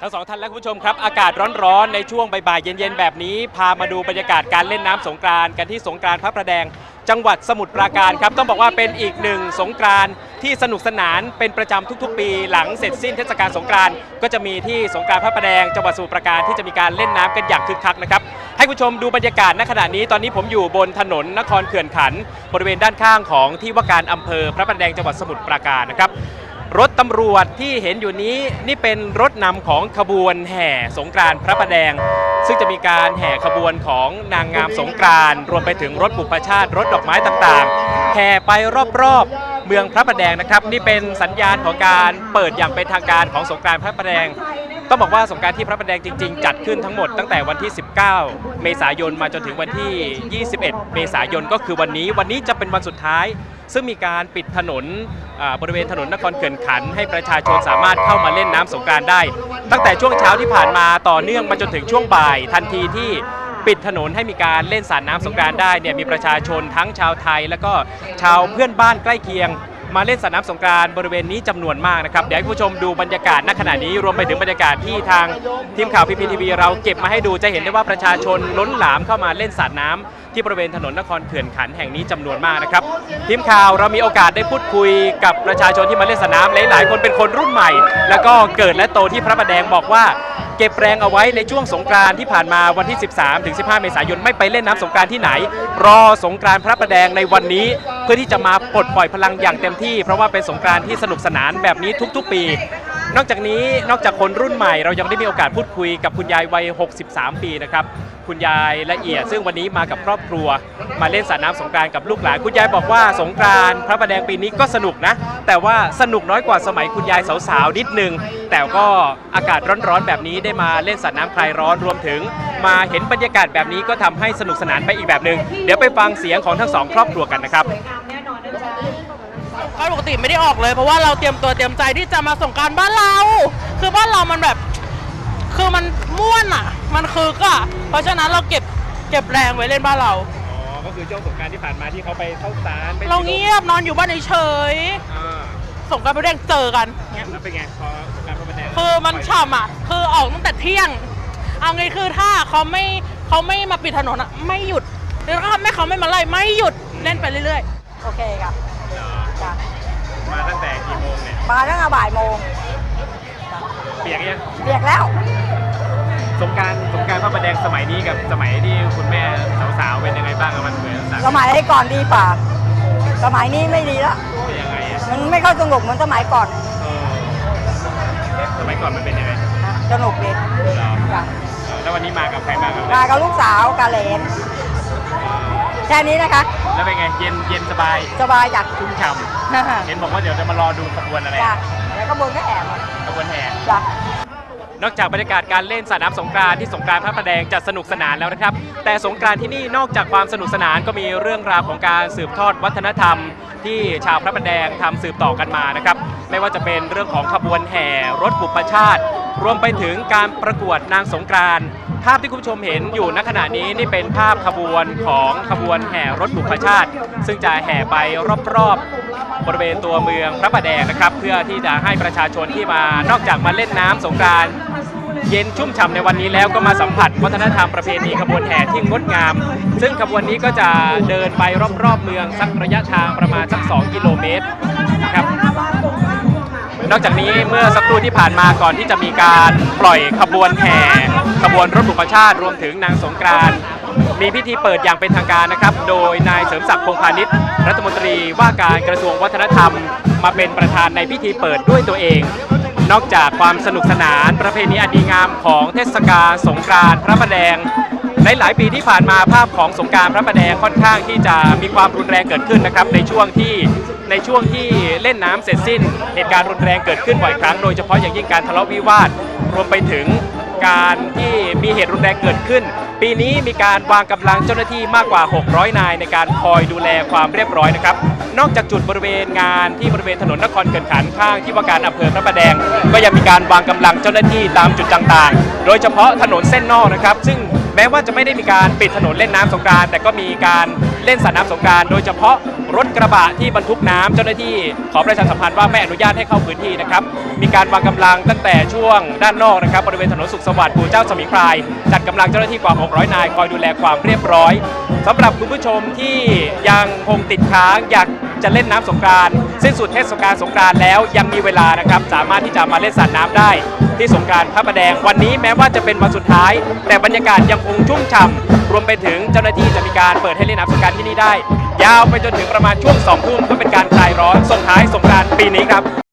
ทั้งสองท่านและคุณผู้ชมครับ อากาศร้อนๆ ในช่วงบ่ายๆเย็นๆ แบบนี้ พามาดูบรรยากาศการเล่นน้ำสงกรานต์กันที่สงกรานต์พระประแดง จังหวัดสมุทรปราการครับ ต้องบอกว่าเป็นอีกหนึ่งสงกรานต์ที่สนุกสนานเป็นประจำทุกๆ ปี หลังเสร็จสิ้นเทศกาลสงกรานต์ก็จะมีที่สงกรานต์พระประแดง จังหวัดสมุทรปราการที่จะมีการเล่นน้ำกันอย่างคึกคักนะครับ ให้คุณผู้ชมดูบรรยากาศณขณะนี้ตอนนี้ผมอยู่บนถนนนครเขื่อนขัน บริเวณด้านข้างของที่ว่าการอำเภอพระประแดงจังหวัดสมุทรปราการนะครับ รถตำรวจที่เห็นอยู่นี้นี่เป็นรถนำของขบวนแห่สงกรานต์พระประแดง ซึ่งจะมีการแห่ขบวนของนางงามสงกรานต์รวมไปถึงรถบุพชาติ รถดอกไม้ต่างๆ แห่ไปรอบๆ เมืองพระประแดงนะครับ นี่เป็นสัญญาณของการเปิดอย่างเป็นทางการของสงกรานต์พระประแดง ต้องบอกว่าสงกรารที่พระประแดงจริง ๆ จัดขึ้นทั้งหมดตั้งแต่วันที่ 19 เมษายนมาจนถึงวันที่ 21 เมษายนก็คือวันนี้ วันนี้จะเป็นวันสุดท้าย ซึ่งมีการปิดถนนบริเวณถนนนครเขื่อนขัน ให้ประชาชนสามารถเข้ามาเล่นน้ำสงกรานต์ได้ ตั้งแต่ช่วงเช้าที่ผ่านมาต่อเนื่องมาจนถึงช่วงบ่าย ทันทีที่ ปิดถนนให้มีการเล่นสาดน้ำสงกรานต์ได้เนี่ยมีประชาชนทั้งชาวไทย แล้วก็ชาวเพื่อนบ้านใกล้เคียง มาเล่นสาดน้ำสงกรานต์บริเวณนี้จำนวนมากนะครับเดี๋ยวให้คุณผู้ชมดูบรรยากาศณขณะนี้รวมไปถึงบรรยากาศที่ทางทีมข่าวพีพีทีวีเราเก็บมาให้ดูจะเห็นได้ว่าประชาชนล้นหลามเข้ามาเล่นสาดน้ำที่บริเวณถนนนครเขื่อนขันแห่งนี้จำนวนมากนะครับทีมข่าวเรามีโอกาสได้พูดคุยกับประชาชนที่มาเล่นสาดน้ำหลายๆคนเป็นคนรุ่นใหม่ แล้วก็เกิดและโตที่พระประแดงบอกว่า เก็บแรงเอาไว้ในช่วงสงกรานที่ผ่านมาวันที่ 13ถึง15 เมษายนไม่ไปเล่นน้ำสงกรานที่ไหน รอสงกรานพระประแดงในวันนี้ เพื่อที่จะมาปลดปล่อยพลังอย่างเต็มที่ เพราะว่าเป็นสงกรานที่สนุกสนานแบบนี้ทุก ๆ ปี นอกจากนี้นอกจากคนรุ่นใหม่ เรายังได้มีโอกาสพูดคุยกับคุณยายวัย 63 ปีนะครับคุณยายละเอียด ซึ่งวันนี้มากับครอบครัว มาเล่นสาดน้ำสงกรานต์กับลูกหลานคุณยายบอกว่าสงกรานต์พระประแดงปีนี้ก็สนุกนะ แต่ว่าสนุกน้อยกว่าสมัยคุณยายสาวๆนิดนึง แต่ก็อากาศร้อนๆแบบนี้ได้มาเล่นสาดน้ำคลายร้อนรวมถึง มาเห็นบรรยากาศแบบนี้ก็ทำให้สนุกสนานไปอีกแบบหนึ่งเดี๋ยวไปฟังเสียงของทั้งสองครอบครัวกันนะครับ ก็ปกติไม่ได้ออกเลยเพราะว่าเราเตรียมตัวเตรียมใจที่จะมาส่งกรารบ้านเรา คือบ้านเรามันแบบ คือมันม่วนอะ มันคือก็ เพราะฉะนั้นเราเก็บเก็บแรงไว้เล่นบ้านเรา อ๋อ ก็คือช่วงสงการที่ผ่านมาที่เขาไปเข้าสารไปเราเงียบนอนอยู่บ้านเฉยอ่าๆส่งกรารไปเด้งเจอกันเงี้ยแล้วเป็นไงพอสงการพระประแดงคือมันฉ่ำอะ คือออกตั้งแต่เที่ยง เอาไงคือถ้าเขาไม่เขาไม่มาปิดถนนอะ ไม่หยุด หรือถ้าไม่เขาไม่มาไล่ไม่หยุดเล่นไปเรื่อยๆ โอเคค่ะ เหรอ จ้ะมาตั้งแต่กี่โมงเนี่ย มาตั้งแต่บ่ายโมงเปียกยังเรียกแล้ว สงกรารสงกรารพระประแดงสมัยนี้กับสมัยที่คุณแม่สาวๆเป็นยังไงบ้างอะมันเหมือนสักสมัยก่อนดีป่าสมัยนี้ไม่ดีแล้วเป็นยังไงอะมันไม่ค่อยสนุกเหมือนสมัยก่อนเออสมัยก่อนมันเป็นยังไงสนุกดีเหรอจ้ะเออแล้ววันนี้มากับใครมากับมากับลูกสาวกับเหลน แค่นี้นะคะ แล้วเป็นไงเย็นเย็นสบายสบายจ้ะชุ่มฉ่ำเห็นบอกว่าเดี๋ยวจะมารอดูขบวนอะไรจ้ะแล้วก็บนก็แอบขบวนแห่จ้ะนอกจากบรรยากาศการเล่นสาดน้ำสงกรานต์ที่สงกรานต์พระประแดงจะสนุกสนานแล้วนะครับ แต่สงกรานต์ที่นี่นอกจากความสนุกสนานก็มีเรื่องราวของการสืบทอดวัฒนธรรม ที่ชาวพระประแดงทำสืบต่อกันมานะครับ ไม่ว่าจะเป็นเรื่องของขบวนแห่รถบุพชาติ รวมไปถึงการประกวดนางสงกรานต์ภาพที่คุณผู้ชมเห็นอยู่ณขณะนี้นี่เป็นภาพขบวนของขบวนแห่รถบุพชาติ ซึ่งจะแห่ไปรอบๆบริเวณตัวเมืองพระประแดงนะครับ เพื่อที่จะให้ประชาชนที่มานอกจากมาเล่นน้ำสงกรานต์เย็นชุ่มฉ่ำในวันนี้แล้วก็มาสัมผัสวัฒนธรรมประเพณีขบวนแห่ที่งดงาม ซึ่งขบวนนี้ก็จะเดินไปรอบๆเมืองสักระยะทางประมาณสัก 2 กิโลเมตรนะครับ นอกจากนี้เมื่อสักครู่ที่ผ่านมาก่อนที่จะมีการปล่อยขบวนแห่ขบวนรถบุพชาติรวมถึงนางสงกรานต์มีพิธีเปิดอย่างเป็นทางการนะครับ โดยนายเสริมศักดิ์พงพาณิชย์รัฐมนตรีว่าการกระทรวงวัฒนธรรม มาเป็นประธานในพิธีเปิดด้วยตัวเอง นอกจากความสนุกสนานประเพณีอันดีงามของเทศกาลสงกรานต์พระประแดงในหลายปีที่ผ่านมาภาพของสงการพระประแดงค่อนข้างที่จะมีความรุนแรงเกิดขึ้นนะครับในช่วงที่ ในช่วงที่เล่นน้ำเสร็จสิ้น เหตุการณ์รุนแรงเกิดขึ้นบ่อยครั้ง โดยเฉพาะอย่างยิ่งการทะเลาะวิวาท รวมไปถึงการที่มีเหตุรุนแรงเกิดขึ้น ปีนี้มีการวางกำลังเจ้าหน้าที่มากกว่า 600 นายในการคอยดูแลความเรียบร้อยนะครับ นอกจากจุดบริเวณงานที่บริเวณถนนนครเกินขันข้างที่ว่าการอำเภอพระประแดง ก็ยังมีการวางกำลังเจ้าหน้าที่ตามจุดต่างๆ โดยเฉพาะถนนเส้นนอกนะครับ ซึ่งแม้ว่าจะไม่ได้มีการปิดถนนเล่นน้ำสงกานต์แต่ก็มีการเล่นสาดน้ำสงกานต์โดยเฉพาะ รถกระบะที่บรรทุกน้ำเจ้าหน้าที่ขอประชาสัมพันธ์ว่าไม่อนุญาตให้เข้าพื้นที่นะครับ มีการวางกำลังตั้งแต่ช่วงด้านนอกนะครับบริเวณถนนสุขสวัสดิ์ปู่เจ้าสมิงพราย จัดกำลังเจ้าหน้าที่กว่า 600 นาย คอยดูแลความเรียบร้อยสำหรับคุณผู้ชมที่ยังคงติดค้างอยากจะเล่นน้ำสงกรานสิ้นสุดเทศกาลสงกรานแล้วยังมีเวลานะครับ สามารถที่จะมาเล่นสาดน้ำได้ ที่สงการพระประแดงวันนี้แม้ว่าจะเป็นวันสุดท้าย แต่บรรยากาศยังคงชุ่มฉ่ำรวมไปถึงเจ้าหน้าที่จะมีการเปิดให้เล่นน้ำสงการที่นี่ได้ ยาวไปจนถึงประมาณช่วง2ทุ่มเพื่อเป็นการคลายร้อนส่งท้ายสงกรารปีนี้ครับ